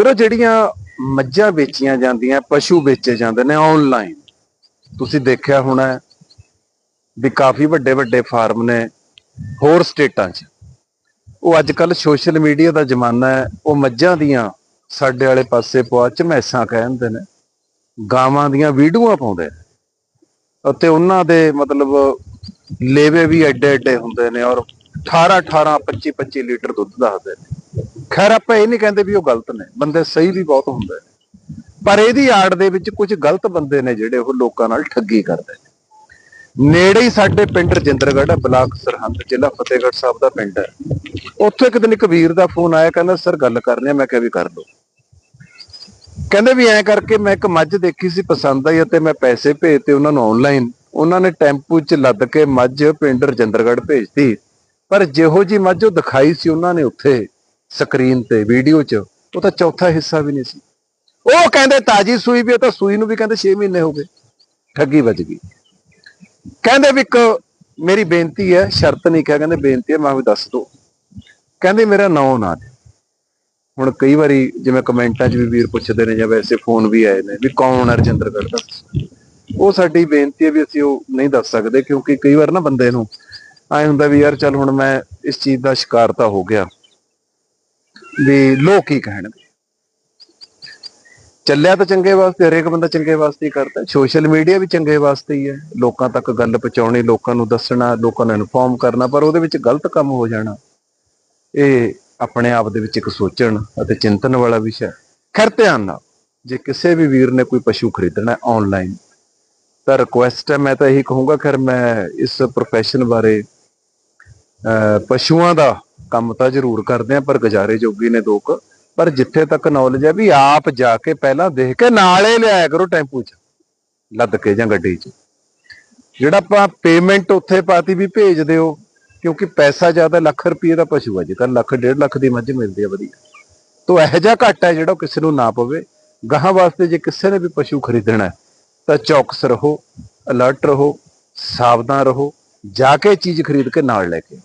ਵੀਰੋ, ਜਿਹੜੀਆਂ ਮੱਝਾਂ ਵੇਚੀਆਂ ਜਾਂਦੀਆਂ, ਪਸ਼ੂ ਵੇਚੇ ਜਾਂਦੇ ਨੇ ਆਨਲਾਈਨ ਤੁਸੀਂ ਦੇਖਿਆ ਹੋਣਾ ਵੀ ਕਾਫੀ ਵੱਡੇ ਵੱਡੇ ਫਾਰਮ ਨੇ ਹੋਰ ਸਟੇਟਾਂ 'ਚ। ਉਹ ਅੱਜ ਕੱਲ ਸੋਸ਼ਲ ਮੀਡੀਆ ਦਾ ਜ਼ਮਾਨਾ ਹੈ, ਉਹ ਮੱਝਾਂ ਦੀਆਂ ਸਾਡੇ ਵਾਲੇ ਪਾਸੇ ਪਵਾ ਝਮੈਸਾਂ ਕਹਿੰਦੇ ਨੇ, ਗਾਵਾਂ ਦੀਆਂ ਵੀਡੀਓਆਂ ਪਾਉਂਦੇ ਨੇ ਅਤੇ ਉਹਨਾਂ ਦੇ ਮਤਲਬ ਲੇਵੇ ਵੀ ਐਡੇ ਐਡੇ ਹੁੰਦੇ ਨੇ ਔਰ 18 18 25 25 ਲੀਟਰ ਦੁੱਧ ਦੱਸਦੇ ਨੇ। ਖੈਰ, ਆਪਾਂ ਇਹ ਨਹੀਂ ਕਹਿੰਦੇ ਵੀ ਉਹ ਗਲਤ ਨੇ। ਬੰਦੇ ਸਹੀ ਵੀ ਬਹੁਤ ਹੁੰਦੇ ਨੇ। ਪਰ ਇਹਦੀ ਆੜ ਦੇ ਵਿੱਚ ਕੁਝ ਗਲਤ ਬੰਦੇ ਨੇ ਜਿਹੜੇ ਉਹ ਲੋਕਾਂ ਨਾਲ ਠੱਗੀ ਕਰਦੇ ਨੇ। ਨੇੜੇ ਹੀ ਸਾਡੇ ਪਿੰਡ ਰਜਿੰਦਰਗੜ੍ਹ ਬਲਾਕ ਸਰਹੰਦ, ਜ਼ਿਲ੍ਹਾ ਫਤਿਹਗੜ੍ਹ ਸਾਹਿਬ ਦਾ ਪਿੰਡ ਹੈ। ਉੱਥੇ ਇੱਕ ਦਿਨ ਕਬੀਰ ਦਾ ਫੋਨ ਆਇਆ, ਕਹਿੰਦਾ, ਸਰ, ਗੱਲ ਕਰਨੀ ਹੈ। ਮੈਂ ਕਿਹਾ ਵੀ ਕਰ ਲਓ। ਕਹਿੰਦੇ ਵੀ ਐਂ ਕਰਕੇ ਮੈਂ ਇੱਕ ਮੱਝ ਦੇਖੀ ਸੀ ਪਸੰਦ ਆਈ ਅਤੇ ਮੈਂ ਪੈਸੇ ਭੇਜਤੇ ਉਹਨਾਂ ਨੂੰ ਆਨਲਾਈਨ ਉਹਨਾਂ ਨੇ ਟੈਂਪੂ 'ਚ ਲੱਦ ਕੇ ਮੱਝ ਪਿੰਡ ਰਜਿੰਦਰਗੜ੍ਹ ਭੇਜਤੀ। ਪਰ ਜਿਹੋ ਜੀ ਮੱਝ ਉਹ ਦਿਖਾਈ ਸੀ ਉਹਨਾਂ ਨੇ ਉੱਥੇ ਸਕਰੀਨ ਤੇ, ਵੀਡੀਓ 'ਚ, ਉਹ ਤਾਂ ਚੌਥਾ ਹਿੱਸਾ ਵੀ ਨਹੀਂ ਸੀ। ਉਹ ਕਹਿੰਦੇ ਤਾਜੀ ਸੂਈ ਵੀ ਹੈ ਤਾਂ ਸੂਈ ਨੂੰ ਵੀ ਕਹਿੰਦੇ 6 ਮਹੀਨੇ ਹੋ ਗਏ। ਠੱਗੀ ਵੱਜ ਗਈ। ਕਹਿੰਦੇ ਵੀ ਇੱਕ ਮੇਰੀ ਬੇਨਤੀ ਹੈ, ਸ਼ਰਤ ਨਹੀਂ ਕਿਹਾ, ਕਹਿੰਦੇ ਬੇਨਤੀ ਹੈ, ਮੈਂ ਵੀ ਦੱਸ ਦੋ। ਕਹਿੰਦੇ ਮੇਰਾ ਨਾਂ ਨਾ ਦਿਓ ਹੁਣ ਕਈ ਵਾਰੀ ਜਿਵੇਂ ਕਮੈਂਟਾਂ 'ਚ ਵੀ ਵੀਰ ਪੁੱਛਦੇ ਨੇ ਜਾਂ ਵੈਸੇ ਫੋਨ ਵੀ ਆਏ ਨੇ, ਵੀ ਕੌਣ ਹੈ ਰਜਿੰਦਰਗੜ੍ਹ ਦਾ? ਉਹ ਸਾਡੀ ਬੇਨਤੀ ਹੈ ਵੀ ਅਸੀਂ ਉਹ ਨਹੀਂ ਦੱਸ ਸਕਦੇ, ਕਿਉਂਕਿ ਕਈ ਵਾਰ ਨਾ ਬੰਦੇ ਨੂੰ ਐ ਹੁੰਦਾ ਵੀ ਯਾਰ ਚੱਲ ਹੁਣ ਮੈਂ ਇਸ ਚੀਜ਼ ਦਾ ਸ਼ਿਕਾਰ ਤਾਂ ਹੋ ਗਿਆ। ਵੀ ਲੋਕ ਕੀ ਕਹਿਣਗੇ। ਚੱਲਿਆ ਤਾਂ ਚੰਗੇ ਵਾਸਤੇ, ਹਰੇਕ ਬੰਦਾ ਚੰਗੇ ਵਾਸਤੇ ਹੀ ਕਰਦਾ। ਸੋਸ਼ਲ ਮੀਡੀਆ ਵੀ ਚੰਗੇ ਵਾਸਤੇ ਹੀ ਹੈ। ਲੋਕਾਂ ਤੱਕ ਗੱਲ ਪਹੁੰਚਾਉਣੀ, ਲੋਕਾਂ ਨੂੰ ਦੱਸਣਾ, ਲੋਕਾਂ ਨੂੰ ਇਨਫੋਰਮ ਕਰਨਾ, ਪਰ ਉਹਦੇ ਵਿੱਚ ਗਲਤ ਕੰਮ ਹੋ ਜਾਣਾ। ਇਹ ਆਪਣੇ ਆਪ ਦੇ ਵਿੱਚ ਇੱਕ ਸੋਚਣ ਅਤੇ ਚਿੰਤਨ ਵਾਲਾ ਵਿਸ਼ਾ ਖੈਰ, ਧਿਆਨ ਨਾਲ, ਜੇ ਕਿਸੇ ਵੀ ਵੀਰ ਨੇ ਕੋਈ ਪਸ਼ੂ ਖਰੀਦਣਾ ਹੈ ਆਨਲਾਈਨ ਤਾਂ ਰਿਕੁਐਸਟ ਹੈ, ਮੈਂ ਤਾਂ ਇਹੀ ਕਹੂੰਗਾ, ਖੈਰ, ਮੈਂ ਇਸ ਪ੍ਰੋਫੈਸ਼ਨ ਬਾਰੇ, ਅਹ, ਪਸ਼ੂਆਂ ਦਾ ਕੰਮ ਤਾਂ ਜ਼ਰੂਰ ਕਰਦੇ ਆ, ਪਰ ਗੁਜ਼ਾਰੇ ਜੋਗੀ ਨੇ ਲੋਕ। ਪਰ ਜਿੱਥੇ ਤੱਕ ਨੌਲੇਜ ਹੈ ਵੀ ਆਪ ਜਾ ਕੇ ਪਹਿਲਾਂ ਦੇਖ ਕੇ ਨਾਲੇ ਲਿਆਇਆ ਕਰੋ ਟੈਂਪੂ 'ਚ, ਲੱਦ ਕੇ ਜਾਂ ਗੱਡੀ 'ਚ। ਜਿਹੜਾ ਆਪਾਂ ਪੇਮੈਂਟ ਉੱਥੇ ਪਾਤੀ ਵੀ ਭੇਜ ਦਿਓ, ਕਿਉਂਕਿ ਪੈਸਾ ਜ਼ਿਆਦਾ ਲੱਖ ਰੁਪਏ ਦਾ ਪਸ਼ੂ ਅੱਜ ਜੇ ਲੱਖ, ਡੇਢ ਲੱਖ ਦੀ ਮੱਝ ਮਿਲਦੀ ਹੈ ਵਧੀਆ। ਤੋਂ ਇਹੋ ਜਿਹਾ ਘੱਟ ਹੈ ਜਿਹੜਾ ਉਹ ਕਿਸੇ ਨੂੰ ਨਾ ਪਵੇ। ਗਾਹਾਂ ਵਾਸਤੇ ਜੇ ਕਿਸੇ ਨੇ ਵੀ ਪਸ਼ੂ ਖਰੀਦਣਾ ਤਾਂ ਚੌਕਸ ਰਹੋ ਅਲਰਟ ਰਹੋ, ਸਾਵਧਾਨ ਰਹੋ, ਜਾ ਕੇ ਚੀਜ਼ ਖਰੀਦ ਕੇ ਨਾਲ ਲੈ ਕੇ